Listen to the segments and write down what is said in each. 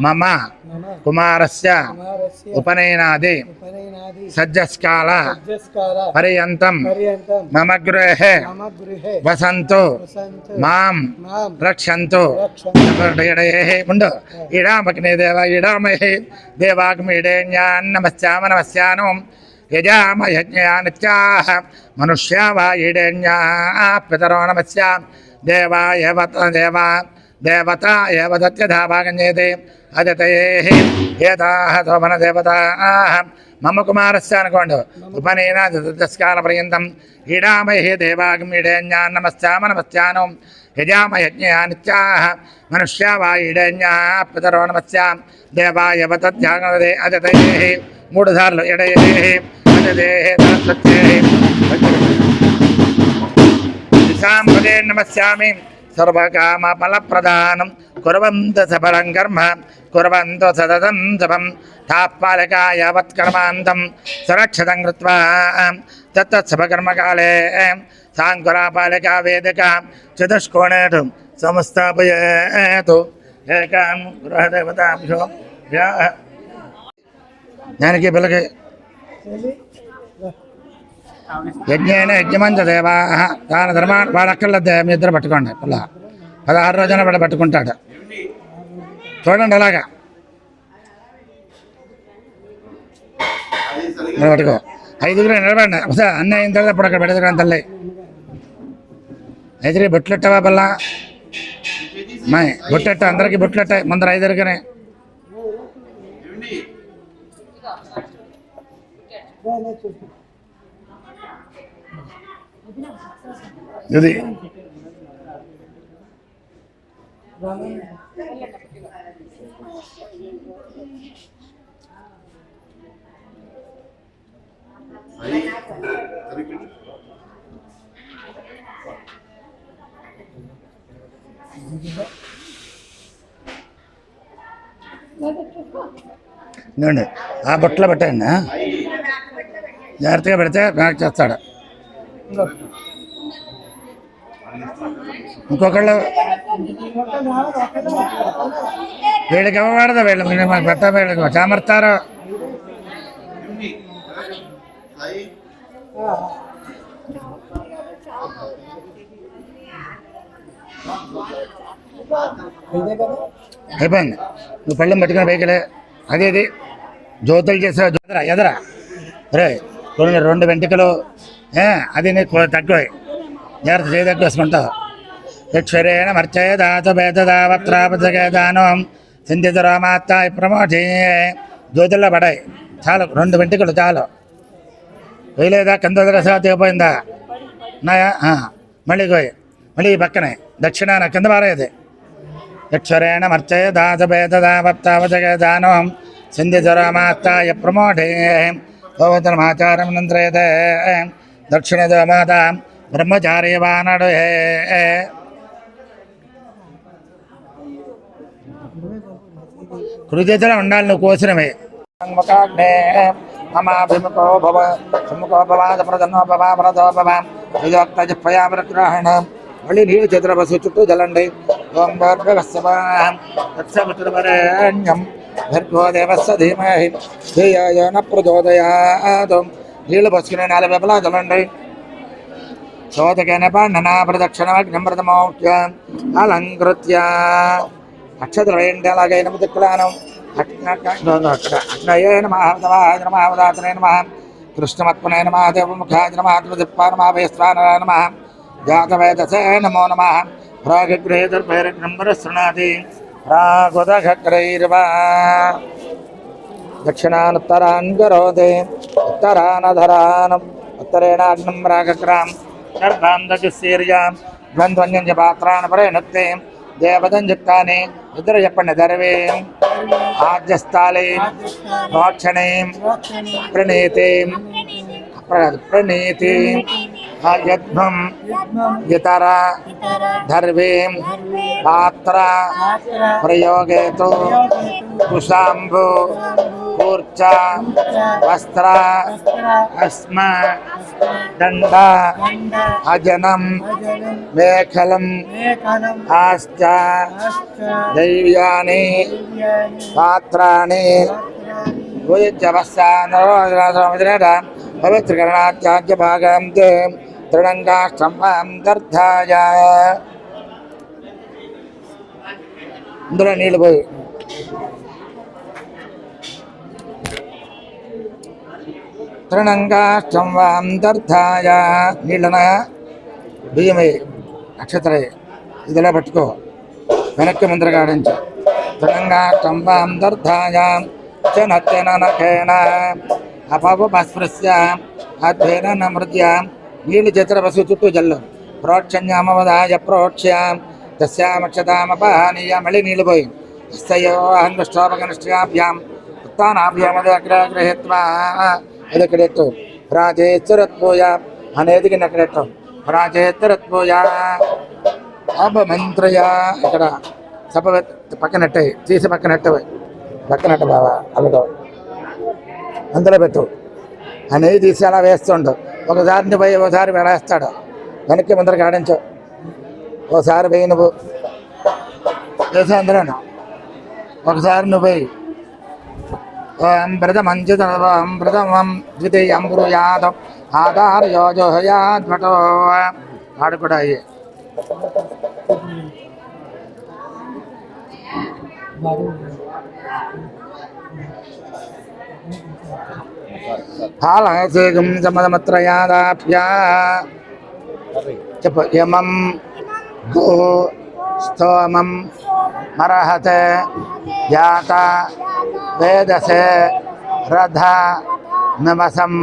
మమ కుమారస్య ఉపనయనాది సజ్జస్కాల పర్యంతం మమ గృహే వసంతు మాం రక్షంతు రక్ష ఉండు ఇడామగ్నే దేవ ఇడామహే దేవాగ్మిడేన్యాన్ నమస్యామ నమస్యాను యజామ యజ్ఞయానిత్యాహ మనుష్యా వా ఇడేన్యా పితరో నమస్యా దేవాయ దేవా దేవత ఏవ దత్యధాభాగన్యేతే అదతయే ఏతాహ శోభన దేవతాః మమ కుమారస్య అనుకోండు. ఉపనయన దశకాల పర్యంతం ఈడామహే దేవాగ్మిడేన్యాన్ నమస్యామ నమస్యాను. యజామ యజ్ఞయానిత్యాహ మనుష్యా వా ఈడేన్యా పితరో నమస్యా. దేవాయ వతధ్యాగదే అదతయే మూడు సార్లు ఎడయే అదదే సరస్వత్యే నమస్యామి. సర్వకామఫలప్రదానం కురవంత సఫలం కర్మ కుర్వంత సతతం శుభం తాపాలకాయవత్కర్మాంతం సురక్షితం కృత్వా. తత్తశుభకర్మకాలే సాంకురాపాలకా వేదిక చతుష్కోణేటు సంస్థాపయేతు. ఏకాం గృహదేవతాంశో దానికి పిల్లకి యజ్ఞేన యజ్ఞమంత దేవా దాని ధర్మ వాడు అక్కర్లేదు మీ ఇద్దరు పట్టుకోండి పిల్ల. పదహారు రోజున వాడు పట్టుకుంటాడు. చూడండి అలాగా. పట్టుకో. ఐదుగురు నిలబడండి. అసలు అన్నీ అయిన తర్వాత అప్పుడు అక్కడ పెడతాను తల్లి. ఐదుగురి బొట్లెట్టవా పిల్ల? మాయ్ బొట్టెట్ట అందరికీ బొట్లెట్టాయి ముందర ఐదుగురికనే. ఇది. ఆ బొట్టలో పెట్టండి. జాగ్రత్తగా పెడితే బ్యాక్ చేస్తాడు. ఇంకొకళ్ళు వీళ్ళకి ఇవ్వబడదు వీళ్ళు మీరు మాకు పెట్ట వీళ్ళకి చామర్తారు. అయిపోయింది. నువ్వు పళ్ళెం పట్టుకుని పైకిలే అదేది జ్యోతులు చేసే ఎదరా ఎదరా? రే రెండు రెండు వెంట్రుకలు. ఏ అది నీకు తక్కువ జాగ్రత్త చేయదగ్గ తక్కువ వేసుకుంటావు యక్షరేణ మర్చయ దాత భేదదావత్రాపదగేదానం సింధిత రామాత్త ప్రమోటి జ్యోతిలో పడాయి చాలు రెండు వెంటికలు చాలు। వేయలేదా? కింద దశ దిగిపోయిందా ఉన్నాయా? మళ్ళీ పోయి మళ్ళీ పక్కనే. దక్షిణాన కింద మారేది యక్షరేణ మర్చయ దాసభేదావత్తావజగదానం సింధిధరమాత్తాయ ప్రమోఢే భగవతమాచారం నంద్రయతే. దక్షిణదో మాత బ్రహ్మచార్యవానడు కృతజ్ఞత ఉండాలి నువ్వు కోసినవే. ముఖాగ్నే మమాభిముఖో భవ సుముఖో భవాద ప్రదన్నో భవ ప్రదో భవ. ఇదోక్త జిప్పయామరగ్రహణ మళ్ళీ నీళ్ళు చేతుల చుట్టూ జలండి. ఓం భర్గో ధీమహి. న పసుకునే నాలుగు వైపులా జలండి. చోదకేన పాండనా ప్రదక్షిణమగ్నిమృతమౌఖ్య అలంకృత్య. అక్షద్రవేంటి ఏంటి అలాగైన దిక్కులానం అగ్నయే నమాహవదవాయ నమాహవదాతనే నమ కృష్ణమత్మనే నమ దేవముఖాయ నమ దిప్పాయ నమ వేస్వానాయ నమ జాతవేదసే నమో నమ రాగగ్రేదుర్భైరగ్నంబరశృణాతి ప్రాగుదగ్రైర్వా దక్షిణానుత్తరాన్ కరోతి ఉత్తరానధరాన్ ఉత్తరేణాగ్నం రాగగ్రాం చెప్పండి ఆద్యస్థాళే ప్రోక్షణీం ప్రణీతిం यद्भम यतर। धर्वे पात्र प्रयोगे तो। कुशाम्भु वस्त्र। अस्म। दंड अजनम मेखलम। आश्च। दैव्यानि। पात्राणि। भुजवस्सा नरो भागं తృణంగాష్టం దర్ధాయ. ఇందులో నీళ్ళు పోయి. తృణంగాష్టం దర్ధాయ. నీళ్ళన బియ్యమై నక్షత్రై ఇదిలా పట్టుకో. వెనక్కి ముందరగాడించు తృణంగాష్టం దర్ధాయ. చనత్యన నఖేన అపవస్పృశ్య అధ్వేన నమృత్య నీళ్ళు చిత్ర పశు చుట్టూ జల్లు. ప్రోక్షణ్యామవదాయ ప్రోక్ష్యాం. తస్యామక్షతామపహానీయ మళ్ళీ నీళ్ళు పోయి. తస్యో అహంగష్టోపగనిష్టాభ్యాం ఉత్తానాభ్యామదగ్రహిత్వా ఎత్తు. ప్రాచేశ్వరత్పోయ అనేది అక్కడెట్టు ప్రాచేశ్వరత్పోయ అపమంత్రయ. ఇక్కడ సప పక్కనట్టే తీసి పక్కనట్టు పక్కనట్టు బావా. అల్లతో అందులో పెట్టు. అనేది తీసి అలా వేస్తుండు. ఒకసారి పోయి ఒకసారి వేస్తాడు వెనక్కి ముందర కాడించు ఒకసారి పోయి నువ్వు. చేసేంద్రాను ఒకసారి నువ్వు పోయి ఓం ప్రథమంచిత ఓం ప్రథమం ద్వితీయం బ్రూయాదం ఆధార్ యోజోహయాద్భటో వాడు కూడా అయ్యే. హాలసేగం సమదమత్రయాదాభ్యా చెప్పు యమం గో స్తోమం మరహత యాత వేదసే రథ నివసం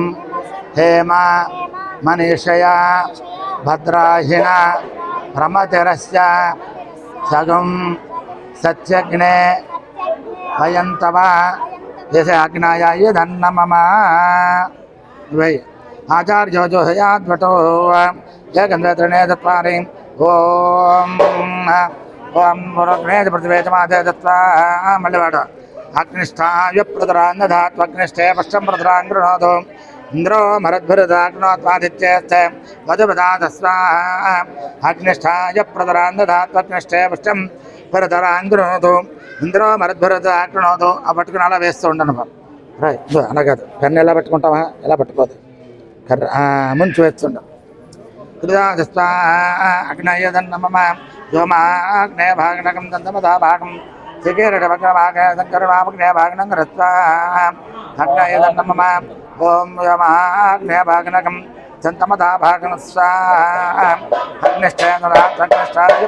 హేమ మనీషయా భద్రాహిణ ప్రమతిరస్య సగం సత్యగ్నే వయంతవ యశ అగ్నాయ ధన్న మమ వై ఆచార్యోజోహయాద్వటో ఏకంద్రతృణే చత్వారి ఓం ఓం పురగ్నే పృథివేచమాదే దత్వా మళ్ళీ వాడు అగ్నిష్టాయ ప్రదరాన్నధాత్వగ్నిష్టే పశ్చం ప్రదరాన్ గృహోదు ఇంద్రో మరద్భురదాగ్నోత్వాదిత్యేస్తే వధుపదాతస్వా అగ్నిష్టాయ ప్రదరాన్నధాత్వగ్నిష్టే పశ్చం ప్రదరాన్ గృహోదు ఇంద్రో మరద్భురదాగ్నోదు ఆ పట్టుకుని అలా వేస్తూ ఉండను రైట్ ఇదిగో అలా కాదు. కన్ను ఎలా పట్టుకుంటావా? ఎలా పట్టుకోదు? కర్ర ఆ, ముంచు వేస్తుండ. అగ్నయదన్న మమ వ్యోమాగ్నే భాగనకం దంతమదా భాగం శిఖేరడభగ్రభాగంకరుణాగ్నే భాగనం రత్వా అగ్నయదన్న మమ ఓం వ్యోమాగ్నే భాగనకం దంతమదా భాగన స్వా అగ్నిష్టేంద్రాగ్నిష్టాయ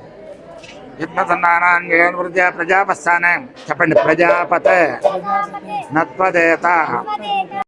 వృద్ధ్యా ప్రజాపస్థానే. చెప్పండి ప్రజాపతే. నత్వదేత.